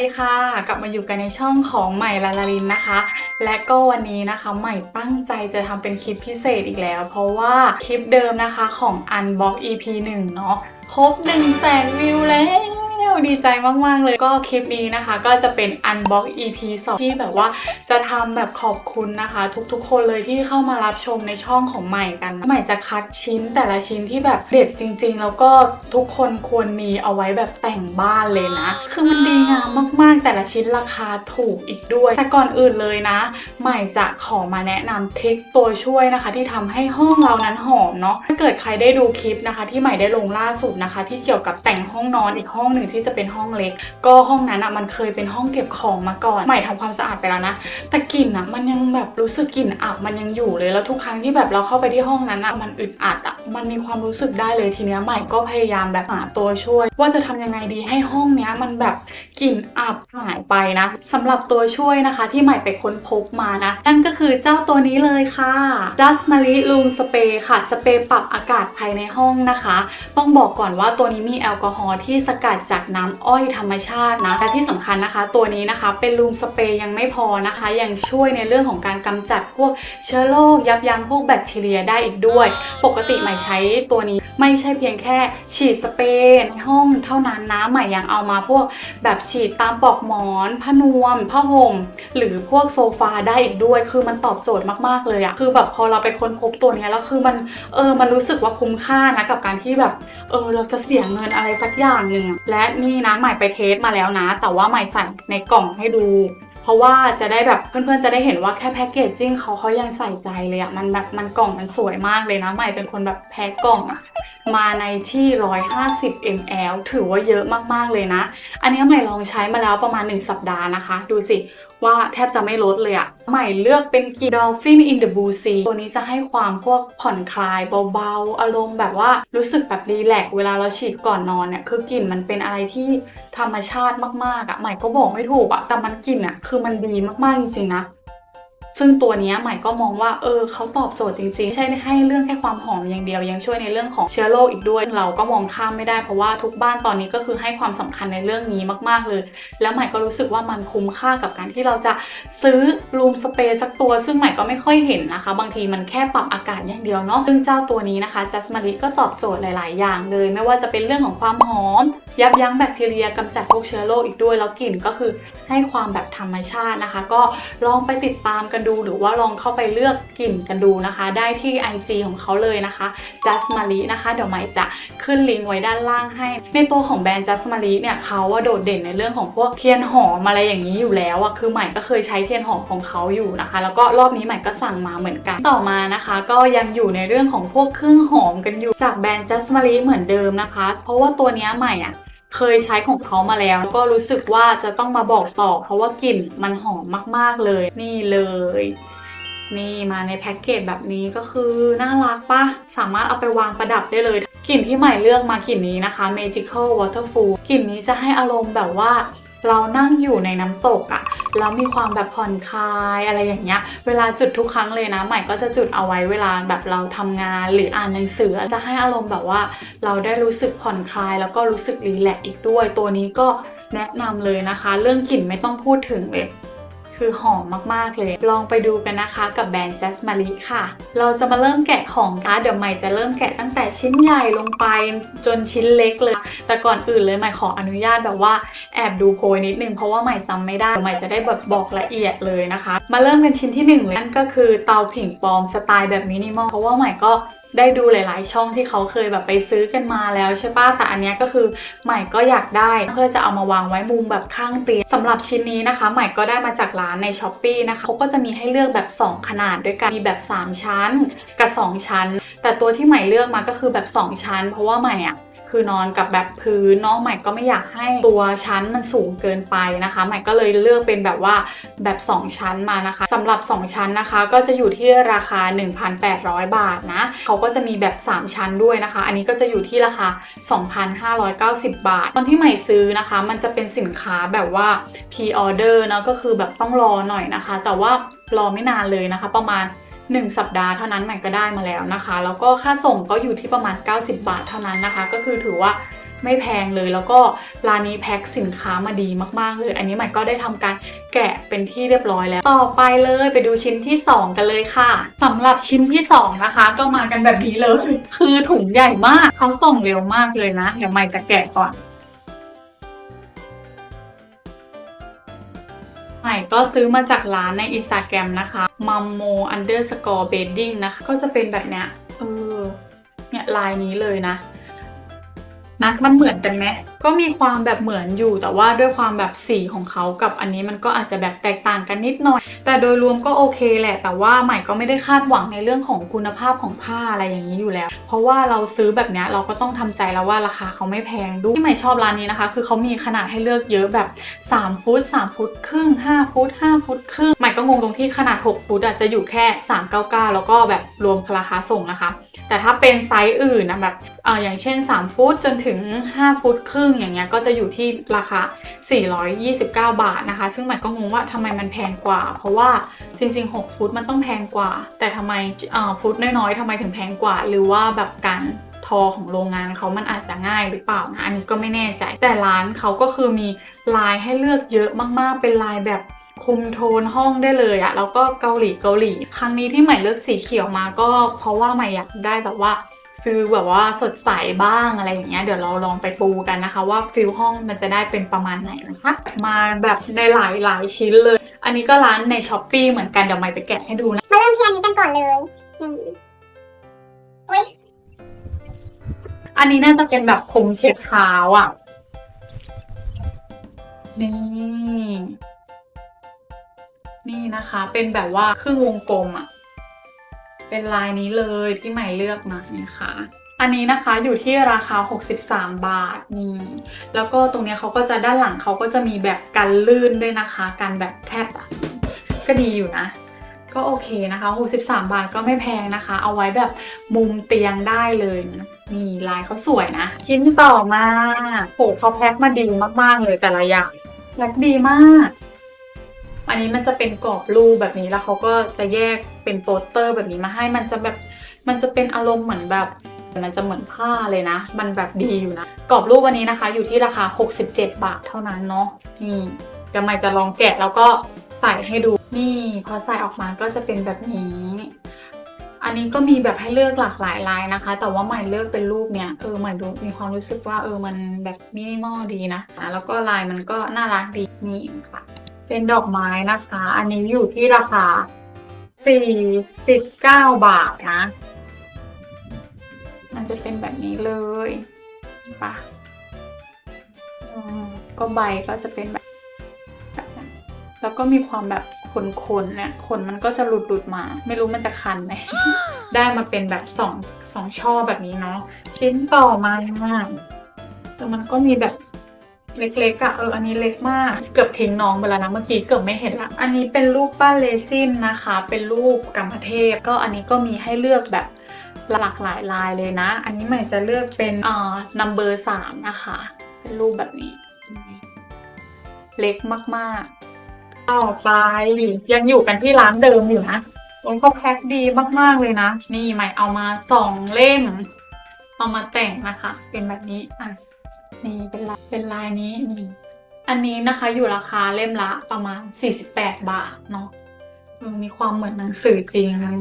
ดีค่ะ กลับมาอยู่กันในช่องของใหม่ลาลาลินนะคะ และก็วันนี้นะคะใหม่ตั้งใจจะทำเป็นคลิปพิเศษอีกแล้ว เพราะว่าคลิปเดิมนะคะของ Unbox EP 1 เนาะครบ1แสนวิวแล้ว ดีใจมาก ๆ เลยก็คลิปนี้นะคะ ก็จะเป็น Unbox EP 2 ที่แบบว่าจะทำแบบขอบคุณนะคะ ทุกๆ คนเลยที่เข้ามารับชมในช่องของใหม่กัน ใหม่จะคัดชิ้นแต่ละชิ้นที่แบบเด็ดจริง ๆ แล้วก็ทุกคนควรมีเอาไว้แบบแต่งบ้านเลยนะ คือมันดีงามมาก ๆ แต่ละชิ้นราคาถูกอีกด้วย แต่ก่อนอื่นเลยนะ ใหม่จะขอมาแนะนำเทคตัวช่วยนะคะ ที่ทำให้ห้องเรานั้นหอมเนาะถ้าเกิดใครได้ดูคลิปนะคะ ที่ใหม่ได้ลงล่าสุดนะคะ ที่เกี่ยวกับแต่งห้องนอนอีกห้องหนึ่งที่จะเป็นห้องเล็ก ก็ห้องนั้นอะมันเคยเป็นห้องเก็บของมาก่อนใหม่ทำความสะอาดไปแล้วนะแต่กลิ่นอะมันยังแบบรู้สึกกลิ่นอับมันยังอยู่เลยแล้วทุกครั้งที่แบบเราเข้าไปที่ห้องนั้นอะมันอึดอัดอะมันมีความรู้สึกได้เลยทีเนี้ยใหม่ก็พยายามแบบหาตัวช่วย ว่าจะทำยังไงดีให้ห้องเนี้ยมันแบบกลิ่นอับหายไปนะสำหรับตัวช่วยนะคะ ที่ใหม่ไปค้นพบมานะนั่นก็คือเจ้าตัวนี้เลยค่ะ Just m a r i Room Spray ค่ะสเปรย์ปรับอากาศภายในห้องนะคะ ต้องบอกก่อนว่าตัวนี้มีแอลกอฮอล์ที่สกัดจากน้ำอ้อยธรรมชาตินะและที่สำคัญนะคะ ตัวนี้นะคะเป็นรูมสเปรย์ยังไม่พอนะคะ ยังช่วยในเรื่องของการกำจัดพวกเชื้อโรคยับยั้งพวกแบคทีเรียได้อีกด้วย ปกติใหม่ใช้ตัวนี้ ไม่ใช่เพียงแค่ฉีดสเปรย์ในห้องเท่านั้นนะใหม่ยังเอามาพวกแบบฉีดตามปลอกหมอนผ้านวมผ้าห่มหรือพวกโซฟาได้อีกด้วย คือมันตอบโจทย์มากๆเลยอะคือแบบพอเราไปค้นพบตัวนี้แล้วคือมันเออมันรู้สึกว่าคุ้มค่านะกับการที่แบบเออเราจะเสียเงินอะไรสักอย่างหนึ่งและนี่นะใหม่ไปเทสมาแล้วนะ แต่ว่าใหม่ใส่ในกล่องให้ดูเพราะว่าจะได้แบบเพื่อนๆ จะได้เห็นว่าแค่แพ็กเกจจิ้งเขาเขายังใส่ใจเลยอะมันแบบมันกล่องมันสวยมากเลยนะใหม่เป็นคนแบบแพ็กกล่องอะ มาในที่ 150 ml ถือว่าเยอะมากๆเลยนะ อันนี้ใหม่ลองใช้มาแล้วประมาณ 1 สัปดาห์นะคะ ดูสิว่าแทบจะไม่ลดเลยอะใหม่เลือกเป็นกลิ่น Dolphin in the Blue Sea ตัวนี้จะให้ความพวกผ่อนคลายเบาๆ อารมณ์แบบว่ารู้สึกแบบรีแลกเวลาเราฉีดก่อนนอนเนี่ย คือกลิ่นมันเป็นอะไรที่ธรรมชาติมากๆอะใหม่ก็บอกไม่ถูกอะแต่มันกลิ่นอะคือมันดีมากๆจริงๆนะ ซึ่งตัวนี้ใหม่ก็มองว่าเออเขาตอบโจทย์จริงๆไม่ใช่ให้เรื่องแค่ความหอมอย่างเดียวยังช่วยในเรื่องของเชื้อโรคอีกด้วย เราก็มองข้ามไม่ได้เพราะว่าทุกบ้านตอนนี้ก็คือให้ความสำคัญในเรื่องนี้มากๆเลย แล้วใหม่ก็รู้สึกว่ามันคุ้มค่ากับการที่เราจะซื้อรูมสเปรย์สักตัว ซึ่งใหม่ก็ไม่ค่อยเห็นนะคะ บางทีมันแค่ปรับอากาศอย่างเดียวเนาะซึ่งเจ้าตัวนี้นะคะจัสมาริก็ตอบโจทย์หลาย ๆ อย่างเลย ไม่ว่าจะเป็นเรื่องของความหอม ยับยั้งแบคทีเรียกำจัดพวกเชื้อโรคอีกด้วยแล้วกลิ่นก็คือให้ความแบบธรรมชาตินะคะ ก็ลองไปติดตามกันดููหรือว่าลองเข้าไปเลือกกลิ่นกันดูนะคะ ได้ที่ IG ของเขาเลยนะคะ Just m a r i นะคะ เดี๋ยวใหม่จะขึ้นลิงก์ไว้ด้านล่างให้ ในตัวของแบรนด์ Just m a r i เนี่ยเขาว่าโดดเด่นในเรื่องของพวกเทียนหอมอะไรอย่างนี้อยู่แล้วอะคือใหม่ก็เคยใช้เทียนหอมของเขาอยู่นะคะ แล้วก็รอบนี้ใหม่ก็สั่งมาเหมือนกันต่อมานะคะ ก็ยังอยู่ในเรื่องของพวกเครื่องหอมกันอยู่จากแบรนด์ Just m a r i เหมือนเดิมนะคะ เพราะว่าตัวนี้ใหม่อะ เคยใช้ของเขามาแล้ว ก็รู้สึกว่าจะต้องมาบอกต่อ เพราะว่ากลิ่นมันหอมมาก ๆเลย นี่เลยนี่มาในแพ็กเกจแบบนี้ก็คือน่ารักปะสามารถเอาไปวางประดับได้เลยกลิ่นที่ใหม่เลือกมากลิ่นนี้นะคะ Magical Waterfall กลิ่นนี้จะให้อารมณ์แบบว่า เรานั่งอยู่ในน้ำตกอะแล้วมีความแบบผ่อนคลายอะไรอย่างเงี้ย เวลาจุดทุกครั้งเลยนะ ใหม่ก็จะจุดเอาไว้เวลาแบบเราทำงานหรืออ่านหนังสือจะให้อารมณ์แบบว่า เราได้รู้สึกผ่อนคลาย แล้วก็รู้สึกรีแลกซ์อีกด้วย ตัวนี้ก็แนะนำเลยนะคะ เรื่องกลิ่นไม่ต้องพูดถึงเลย คือหอมมากๆเลย ลองไปดูกันนะคะกับแบรนด์ Just m a r i ค่ะ เราจะมาเริ่มแกะของกันเดี๋ยวใหม่จะเริ่มแกะตั้งแต่ชิ้นใหญ่ลงไปจนชิ้นเล็กเลย แต่ก่อนอื่นเลยใหม่ขออนุญาตแบบว่าแอบดูโพยนิดนึงเพราะว่าใหม่จำไม่ได้เดี๋ยวใหม่จะได้แบบบอกละเอียดเลยนะคะ มาเริ่มกันชิ้นที่หนึ่งเลยนั่นก็คือเตาผิงปลอมสไตล์แบบมินิมอลเพราะว่าใหม่ก็ ได้ดูหลาย ๆ ช่องที่เขาเคยแบบไปซื้อกันมาแล้วใช่ปะแต่อันนี้ก็คือใหม่ก็อยากได้เพื่อจะเอามาวางไว้มุมแบบข้างเตียงสำหรับชิ้นนี้นะคะ ใหม่ก็ได้มาจากร้านในช้อปปีนะคะเขาก็จะมีให้เลือกแบบ 2 ขนาดด้วยกันมีแบบ 3 ชั้น กับ 2 ชั้น แต่ตัวที่ใหม่เลือกมาก็คือแบบ 2 ชั้น เพราะว่าใหม่อะ คือนอนกับแบบพื้นเนาะใหม่ก็ไม่อยากให้ตัวชั้นมันสูงเกินไปนะคะใหม่ก็เลยเลือกเป็นแบบว่าแบบ 2 ชั้นมานะคะสำหรับ 2 ชั้นนะคะ ก็จะอยู่ที่ราคา 1,800 บาทนะเขาก็จะมีแบบ 3 ชั้นด้วยนะคะ อันนี้ก็จะอยู่ที่ราคา 2,590 บาท ตอนที่ใหม่ซื้อนะคะ มันจะเป็นสินค้าแบบว่า pre order เนะก็คือแบบต้องรอหน่อยนะคะ แต่ว่ารอไม่นานเลยนะคะ ประมาณ 1 สัปดาห์เท่านั้นใหม่ก็ได้มาแล้วนะคะ แล้วก็ค่าส่งก็อยู่ที่ประมาณ 90 บาทเท่านั้นนะคะ ก็คือถือว่าไม่แพงเลยแล้วก็ร้านนี้แพ็คสินค้ามาดีมากๆเลย อันนี้ใหม่ก็ได้ทำการแกะเป็นที่เรียบร้อยแล้ว ต่อไปเลยไปดูชิ้นที่ 2 กันเลยค่ะสำหรับชิ้นที่ 2 นะคะ ก็มากันแบบนี้เลยคือถุงใหญ่มากเขาส่งเร็วมากเลยนะเดี๋ยวใหม่จะแกะก่อน ม่ก็ซื้อมาจากร้านในอินสตาแกรมนะคะ m u m m o underscore bedding นะคะ ก็จะเป็นแบบเนี้ยเออเนี่ยลายนี้เลยนะ นักมันเหมือนกันไหมก็มีความแบบเหมือนอยู่ แต่ว่าด้วยความแบบสีของเขากับอันนี้มันก็อาจจะแบบแตกต่างกันนิดหน่อย แต่โดยรวมก็โอเคแหละ แต่ว่าใหม่ก็ไม่ได้คาดหวังในเรื่องของคุณภาพของผ้าอะไรอย่างนี้อยู่แล้ว เพราะว่าเราซื้อแบบเนี้ยเราก็ต้องทำใจแล้วว่าราคาเขาไม่แพงด้วยที่ใหม่ชอบร้านนี้นะคะ คือเขามีขนาดให้เลือกเยอะแบบ 3 ฟุต 3 ฟุตครึ่ง 5 ฟุต 5 ฟุตครึ่งใหม่ก็งงตรงที่ขนาด 6 ฟุตอาจจะอยู่แค่ 399 แล้วก็แบบรวมราคาส่งนะคะ แต่ถ้าเป็นไซส์อื่นนะแบบเอออย่างเช่น 3 ฟุตจนถึง 5 ฟุตครึ่งอย่างเงี้ยก็จะอยู่ที่ราคา 429 บาทนะคะ ซึ่งใหม่ก็งงว่าทำไมมันแพงกว่า เพราะว่าจริงๆ 6 ฟุตมันต้องแพงกว่า แต่ทำไมเออฟุตน้อยๆทำไมถึงแพงกว่า หรือว่าแบบการทอของโรงงานเขามันอาจจะง่ายหรือเปล่านะอันนี้ก็ไม่แน่ใจ แต่ร้านเขาก็คือมีลายให้เลือกเยอะมากๆ เป็นลายแบบ คุมโทนห้องได้เลยอะแล้วก็เกาหลีเกาหลี ครั้งนี้ที่ใหม่เลือกสีเขียวมาก็เพราะว่าใหม่อยากได้แบบว่าฟิลแบบว่าสดใสบ้างอะไรอย่างเงี้ยเดี๋ยวเราลองไปปูกันนะคะ ว่าฟิลห้องมันจะได้เป็นประมาณไหนนะคะ มาแบบในหลายหลายๆชิ้นเลย อันนี้ก็ร้านในช้อปปีเหมือนกันเดี๋ยวใหม่จะแกะให้ดูนะ มาเริ่มที่อันนี้กันก่อนเลยนี่อุ้ยอันนี้น่าจะเป็นแบบคุมเช็ดเท้าอะนี่ นี่นะคะเป็นแบบว่าครึ่งวงกลมอะเป็นลายนี้เลยที่ใหม่เลือกมานี่ค่ะอันนี้นะคะอยู่ที่ราคา 63 บาทนี่แล้วก็ตรงเนี้ยเขาก็จะด้านหลังเขาก็จะมีแบบกันลื่นด้วยนะคะกันแบบแทบอะก็ดีอยู่นะ ก็โอเคนะคะ 63 บาทก็ไม่แพงนะคะ เอาไว้แบบมุมเตียงได้เลยนะนี่ลายเขาสวยนะ ชิ้นต่อมาโหเขาแพ็คมาดีมากๆเลยแต่ละอย่างแพ็คดีมาก อันนี้มันจะเป็นกรอบรูปแบบนี้แล้วเขาก็จะแยกเป็นโปสเตอร์แบบนี้มาให้มันจะแบบมันจะเป็นอารมณ์เหมือนแบบมันจะเหมือนผ้าเลยนะ มันแบบดีอยู่นะ กรอบรูปวันนี้นะคะ อยู่ที่ราคา 67 บาทเท่านั้นเนาะนี่เดี๋ยวใหม่จะลองแกะแล้วก็ใส่ให้ดูนี่พอใส่ออกมาก็จะเป็นแบบนี้ อันนี้ก็มีแบบให้เลือกหลากหลายลายนะคะ แต่ว่าใหม่เลือกเป็นรูปเนี้ยเออเหมือนดูมีความรู้สึกว่าเออมันแบบมินิมอลดีนะแล้วก็ลายมันก็น่ารักดีนี่ค่ะ เป็นดอกไม้นะคะ อันนี้อยู่ที่ราคา49บาทนะ มันจะเป็นแบบนี้เลยปะก็ใบก็จะเป็นแบบแบบนั้นแล้วก็มีความแบบขนๆเนี่ยขนมันก็จะหลุดๆมา ไม่รู้มันจะคันไหมได้มาเป็นแบบสองสองช่อแบบนี้เนาะชิ้นต่อมาแต่มันก็มีแบบ เล็กๆอะ่ะเอออันนี้เล็กมาก เกือบทิ้งน้องไปแล้วนะเมื่อกี้เกือบไม่เห็นละ อันนี้เป็นรูปป้านเลซินนะคะ เป็นรูปกรรมเทพ ก็อันนี้ก็มีให้เลือกแบบหลากหลายลายเลยนะ อันนี้ใหม่จะเลือกเป็นเอ่อ number สามนะคะ เป็นรูปแบบนี้ เล็กมากๆ ต่อไปยังอยู่กันที่ร้านเดิมอยู่นะโอ้เขาแพ็คดีมากๆเลยนะ นี่ใหม่เอามาสองเล่ม เอามาแต่งนะคะ เป็นแบบนี้อะ นี่เป็นลายเป็นลายนี้นี่อันนี้นะคะอยู่ราคาเล่มละประมาณ 48 บาทเนาะเออมีความเหมือนหนังสือจริงนะ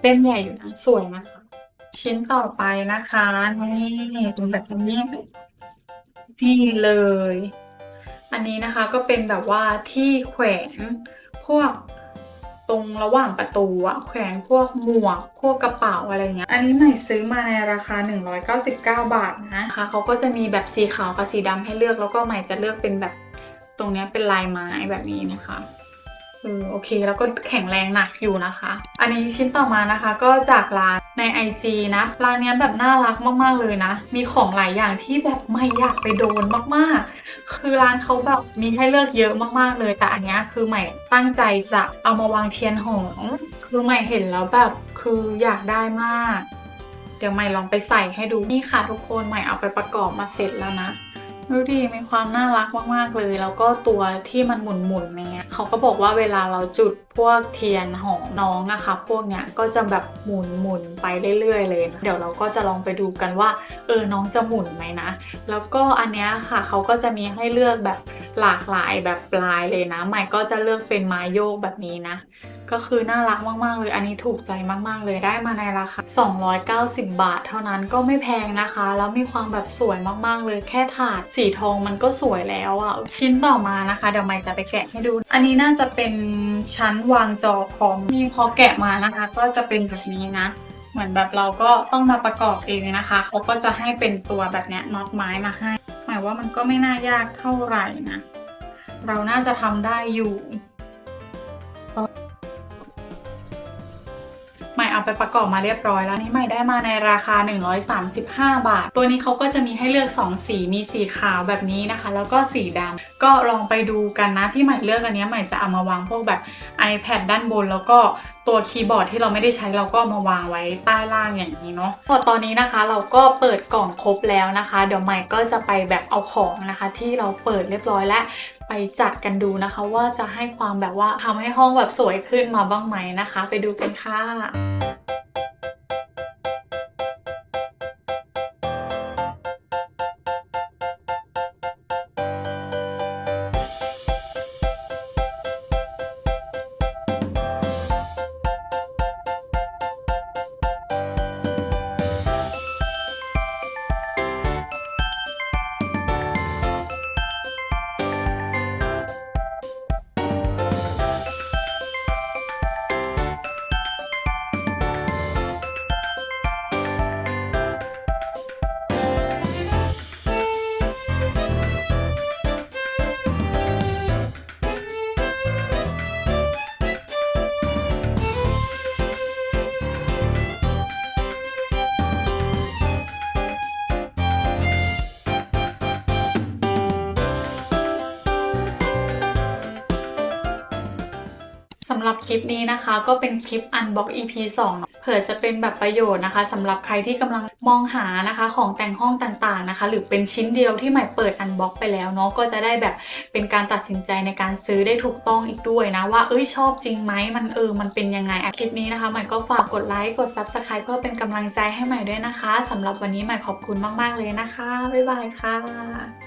เล่มใหญ่อยู่นะสวยนะคะ ชิ้นต่อไปนะคะนี่เป็นแบบนี้นี่เลย อันนี้นะคะก็เป็นแบบว่าที่แขวนพวก ตรงระหว่างประตูอะแขวนพวกหมวก พวกกระเป๋าอะไรเงี้ย อันนี้ใหม่ซื้อมาในราคา 199 บาทนะคะเขาก็จะมีแบบสีขาวกับสีดำให้เลือก แล้วก็ใหม่จะเลือกเป็นแบบตรงนี้เป็นลายไม้แบบนี้นะคะ เออโอเค แล้วก็แข็งแรงหนักอยู่นะคะ อันนี้ชิ้นต่อมานะคะ ก็จากร้านใน IG นะ ร้านเนี้ยแบบน่ารักมากๆเลยนะ มีของหลายอย่างที่แบบไม่อยากไปโดนมากๆ คือร้านเขาแบบมีให้เลือกเยอะมากๆเลย แต่อันเนี้ยคือใหม่ตั้งใจจะเอามาวางเทียนหอมคือใหม่เห็นแล้วแบบคืออยากได้มาก เดี๋ยวใหม่ลองไปใส่ให้ดูนี่ค่ะทุกคนใหม่เอาไปประกอบมาเสร็จแล้วนะ ดูดีมีความน่ารักมากๆเลย แล้วก็ตัวที่มันหมุนๆเนี้ยเขาก็บอกว่าเวลาเราจุดพวกเทียนหอมน้องนะคะ พวกเนี้ยก็จะแบบหมุนหมุนๆไปเรื่อยๆเลยนะเดี๋ยวเราก็จะลองไปดูกันว่า เออน้องจะหมุนไหมนะ แล้วก็อันเนี้ยค่ะเขาก็จะมีให้เลือกแบบหลากหลายแบบปลายเลยนะใหม่ก็จะเลือกเป็นไม้โยกแบบนี้นะ ก็คือน่ารักมากๆเลย อันนี้ถูกใจมากๆเลยได้มาในราคา 290 บาท เท่านั้นก็ไม่แพงนะคะ แล้วมีความแบบสวยมากๆเลย แค่ถาดสีทองมันก็สวยแล้วอะชิ้นต่อมานะคะ เดี๋ยวใหม่จะไปแกะให้ดู อันนี้น่าจะเป็นชั้นวางจอคอมนี่พอแกะมานะคะ ก็จะเป็นแบบนี้นะเหมือนแบบเราก็ต้องมาประกอบเองนะคะเขาก็จะให้เป็นตัวแบบเนี้ยน็อตไม้มาให้ หมายว่ามันก็ไม่น่ายากเท่าไหร่นะ เราน่าจะทำได้อยู่ ใหม่เอาไปประกอบมาเรียบร้อยแล้วนี่ใหม่ได้มาในราคา 135 บาท ตัวนี้เขาก็จะมีให้เลือก 2 สีมีสีขาวแบบนี้นะคะ แล้วก็สีดำก็ลองไปดูกันนะที่ใหม่เลือกอันนี้ใหม่จะเอามาวางพวกแบบ iPad ด้านบนแล้วก็ตัวคีย์บอร์ดที่เราไม่ได้ใช้เราก็มาวางไว้ใต้ล่างอย่างนี้เนาะพอตอนนี้นะคะเราก็เปิดกล่องครบแล้วนะคะ เดี๋ยวใหม่ก็จะไปแบบเอาของนะคะ ที่เราเปิดเรียบร้อยแล้ว ไปจัดกันดูนะคะ ว่าจะให้ความแบบว่าทำให้ห้องแบบสวยขึ้นมาบ้างไหมนะคะ ไปดูกันค่ะ หรับคลิปนี้นะคะ ก็เป็นคลิป Unbox EP 2เนอะเผื่อจะเป็นแบบประโยชน์นะคะสำหรับใครที่กำลังมองหานะคะของแต่งห้องต่างๆนะคะ หรือเป็นชิ้นเดียวที่ใหม่เปิด Unbox ไปแล้วเนาะก็จะได้แบบเป็นการตัดสินใจในการซื้อได้ถูกต้องอีกด้วยนะว่าเอ้ยชอบจริงไหมมันเออมันเป็นยังไงคลิปนี้นะคะใหม่ก็ฝากกดไลค์กด Subscribe เพื่อเป็นกำลังใจให้ใหม่ด้วยนะคะสำหรับวันนี้ใหม่ขอบคุณมากๆเลยนะคะบ๊ายบายค่ะ